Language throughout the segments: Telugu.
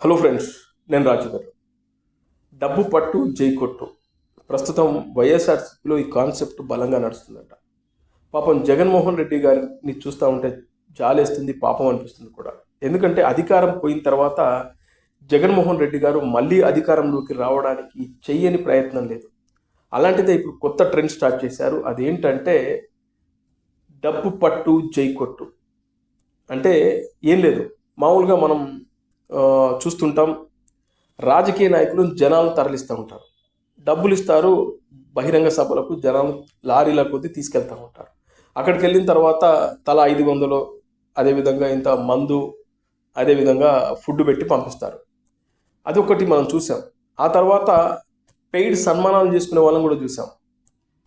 హలో ఫ్రెండ్స్ నేను రాజుగారు డబ్బు పట్టు జై కొట్టు. ప్రస్తుతం వైఎస్ఆర్సీపీలో ఈ కాన్సెప్ట్ బలంగా నడుస్తుందంట. పాపం జగన్మోహన్ రెడ్డి గారిని చూస్తూ ఉంటే జాలేస్తుంది పాపం అనిపిస్తుంది కూడా. ఎందుకంటే అధికారం పోయిన తర్వాత జగన్మోహన్ రెడ్డి గారు మళ్ళీ అధికారంలోకి రావడానికి చెయ్యని ప్రయత్నం లేదు. అలాంటిదే ఇప్పుడు కొత్త ట్రెండ్ స్టార్ట్ చేశారు. అదేంటంటే డబ్బు పట్టు జై కొట్టు. అంటే ఏం లేదు. మామూలుగా మనం చూస్తుంటాం. రాజకీయ నాయకులు జనాలు తరలిస్తూ ఉంటారు. డబ్బులు ఇస్తారు బహిరంగ సభలకు జనాలు లారీల కొద్దీ తీసుకెళ్తూ ఉంటారు. అక్కడికి వెళ్ళిన తర్వాత తల ఐదు వందలు అదేవిధంగా ఇంత మందు అదేవిధంగా ఫుడ్ పెట్టి పంపిస్తారు. అదొకటి మనం చూసాం. ఆ తర్వాత పెయిడ్ సన్మానాలు చేసుకునే వాళ్ళని కూడా చూసాం.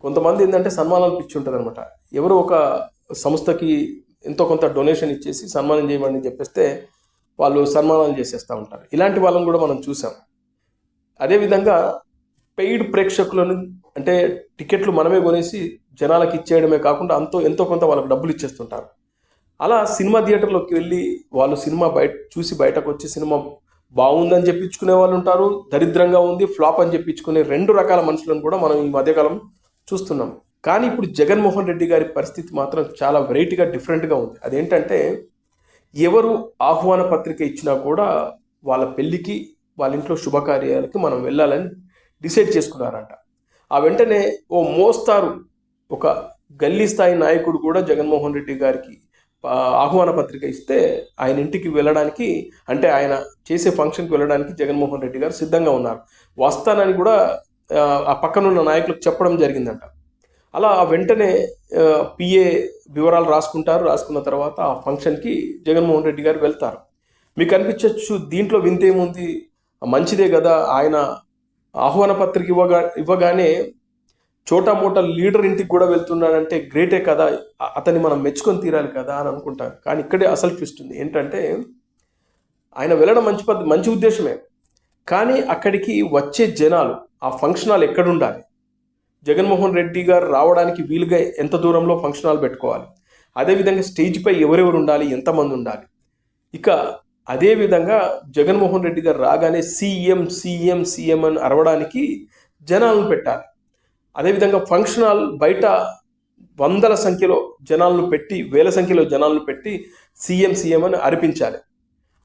కొంతమంది ఏంటంటే సన్మానాలు పిచ్చి ఉంటుంది అనమాట ఎవరో ఒక సంస్థకి ఎంతో కొంత డొనేషన్ ఇచ్చేసి సన్మానం చేయమని చెప్పేస్తే వాళ్ళు సన్మానాలు చేసేస్తూ ఉంటారు. ఇలాంటి వాళ్ళని కూడా మనం చూసాం. అదేవిధంగా పెయిడ్ ప్రేక్షకులను అంటే టికెట్లు మనమే కొనేసి జనాలకు ఇచ్చేయడమే కాకుండా అంతో ఎంతో కొంత వాళ్ళకి డబ్బులు ఇచ్చేస్తుంటారు. అలా సినిమా థియేటర్లోకి వెళ్ళి వాళ్ళు సినిమా బయట చూసి బయటకు వచ్చి సినిమా బాగుందని చెప్పించుకునే వాళ్ళు ఉంటారు దరిద్రంగా ఉంది ఫ్లాప్ అని చెప్పించుకునే రెండు రకాల మనుషులను కూడా మనం ఈ మధ్యకాలం చూస్తున్నాం. కానీ ఇప్పుడు జగన్మోహన్ రెడ్డి గారి పరిస్థితి మాత్రం చాలా వెరైటీగా డిఫరెంట్గా ఉంది. అదేంటంటే ఎవరు ఆహ్వాన పత్రిక ఇచ్చినా కూడా వాళ్ళ పెళ్ళికి వాళ్ళ ఇంట్లో శుభకార్యాలకి మనం వెళ్ళాలని డిసైడ్ చేసుకున్నారంట. ఆ వెంటనే ఓ మోస్తారు ఒక గల్లీ స్థాయి నాయకుడు కూడా జగన్మోహన్ రెడ్డి గారికి ఆహ్వాన పత్రిక ఇస్తే ఆయన ఇంటికి వెళ్ళడానికి అంటే ఆయన చేసే ఫంక్షన్కి వెళ్ళడానికి జగన్మోహన్ రెడ్డి గారు సిద్ధంగా ఉన్నారు. వస్తానని కూడా ఆ పక్కనున్న నాయకులకు చెప్పడం జరిగిందంట. అలా వెంటనే పిఏ వివరాలు రాసుకుంటారు. రాసుకున్న తర్వాత ఆ ఫంక్షన్కి జగన్మోహన్ రెడ్డి గారు వెళ్తారు. మీకు అనిపించవచ్చు దీంట్లో వింతేముంది? మంచిదే కదా ఆయన ఆహ్వాన పత్రిక ఇవ్వగా ఇవ్వగానే చోటా మోటా లీడర్ ఇంటికి కూడా వెళ్తున్నాడంటే గ్రేటే కదా అతన్ని మనం మెచ్చుకొని తీరాలి కదా అని అనుకుంటాం. కానీ ఇక్కడే అసలు ట్విస్ట్ ఉంది. ఏంటంటే ఆయన వెళ్ళడం మంచి పద్ధతి మంచి ఉద్దేశమే. కానీ అక్కడికి వచ్చే జనాలు ఆ ఫంక్షన్ హాల్ ఎక్కడుండాలి? జగన్మోహన్ రెడ్డి గారు రావడానికి వీలుగా ఎంత దూరంలో ఫంక్షన్ హాల్ పెట్టుకోవాలి అదేవిధంగా స్టేజ్పై ఎవరెవరు ఉండాలి? ఎంతమంది ఉండాలి? ఇక అదేవిధంగా జగన్మోహన్ రెడ్డి గారు రాగానే సీఎం సీఎం సీఎం అని అరవడానికి జనాలను పెట్టాలి. అదేవిధంగా ఫంక్షన్ హాల్ బయట వందల సంఖ్యలో జనాలను పెట్టి వేల సంఖ్యలో జనాలను పెట్టి సీఎం సీఎం అని అరిపించాలి.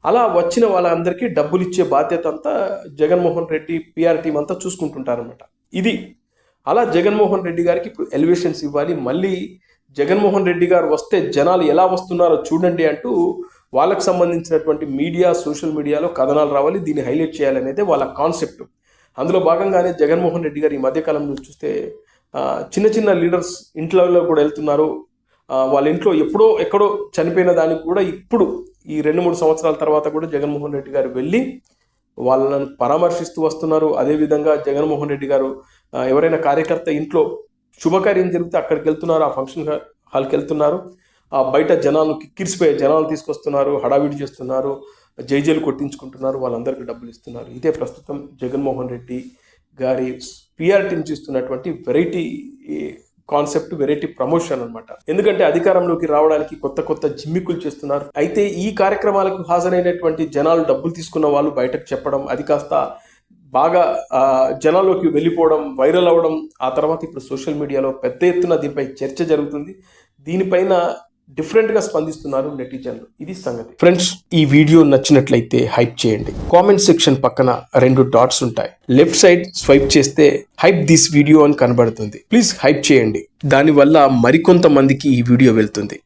అలా వచ్చిన వాళ్ళందరికీ డబ్బులు ఇచ్చే బాధ్యత అంతా జగన్మోహన్ రెడ్డి పిఆర్ టీం అంతా చూసుకుంటుంటారనమాట ఇది అలా జగన్మోహన్ రెడ్డి గారికి ఇప్పుడు ఎలివేషన్స్ ఇవ్వాలి. మళ్ళీ జగన్మోహన్ రెడ్డి గారు వస్తే జనాలు ఎలా వస్తున్నారో చూడండి అంటూ వాళ్ళకు సంబంధించినటువంటి మీడియా సోషల్ మీడియాలో కథనాలు రావాలి. దీన్ని హైలైట్ చేయాలనేదే వాళ్ళ కాన్సెప్ట్ అందులో భాగంగానే జగన్మోహన్ రెడ్డి గారు ఈ మధ్యకాలంలో చూస్తే చిన్న చిన్న లీడర్స్ ఇంట్లో కూడా వెళ్తున్నారు. వాళ్ళ ఇంట్లో ఎప్పుడో ఎక్కడో చనిపోయిన దానికి కూడా ఇప్పుడు ఈ రెండు మూడు సంవత్సరాల తర్వాత కూడా జగన్మోహన్ రెడ్డి గారు వెళ్ళి వాళ్ళను పరామర్శిస్తూ వస్తున్నారు. అదేవిధంగా జగన్మోహన్ రెడ్డి గారు ఎవరైనా కార్యకర్త ఇంట్లో శుభకార్యం జరిగితే అక్కడికి వెళ్తున్నారు ఆ ఫంక్షన్ హాల్కి వెళ్తున్నారు. ఆ బయట జనాలు కిరిసిపోయే జనాలు తీసుకొస్తున్నారు హడావిడి చేస్తున్నారు జైజేలు కొట్టించుకుంటున్నారు వాళ్ళందరికీ డబ్బులు ఇస్తున్నారు. ఇదే ప్రస్తుతం జగన్మోహన్ రెడ్డి గారి పిఆర్ చూస్తున్నటువంటి చేస్తున్నటువంటి వెరైటీ కాన్సెప్ట్ వెరైటీ ప్రమోషన్ అనమాట ఎందుకంటే అధికారంలోకి రావడానికి కొత్త కొత్త జిమ్మికులు చేస్తున్నారు. అయితే ఈ కార్యక్రమాలకు హాజరైనటువంటి జనాలు డబ్బులు తీసుకున్న వాళ్ళు బయటకు చెప్పడం అది కాస్త బాగా జనాల్లోకి వెళ్ళిపోవడం వైరల్ అవ్వడం ఆ తర్వాత ఇప్పుడు సోషల్ మీడియాలో పెద్ద ఎత్తున దీనిపై చర్చ జరుగుతుంది. దీనిపైన డిఫరెంట్గా స్పందిస్తున్నారు నెటిజన్లు. ఇది సంగతి. ఫ్రెండ్స్ ఈ వీడియో నచ్చినట్లయితే హైప్ చేయండి. కామెంట్ సెక్షన్ పక్కన రెండు డాట్స్ ఉంటాయి. లెఫ్ట్ సైడ్ స్వైప్ చేస్తే హైప్ దిస్ వీడియో అని కనబడుతుంది. ప్లీజ్ హైప్ చేయండి. దానివల్ల మరికొంతమందికి ఈ వీడియో వెళ్తుంది.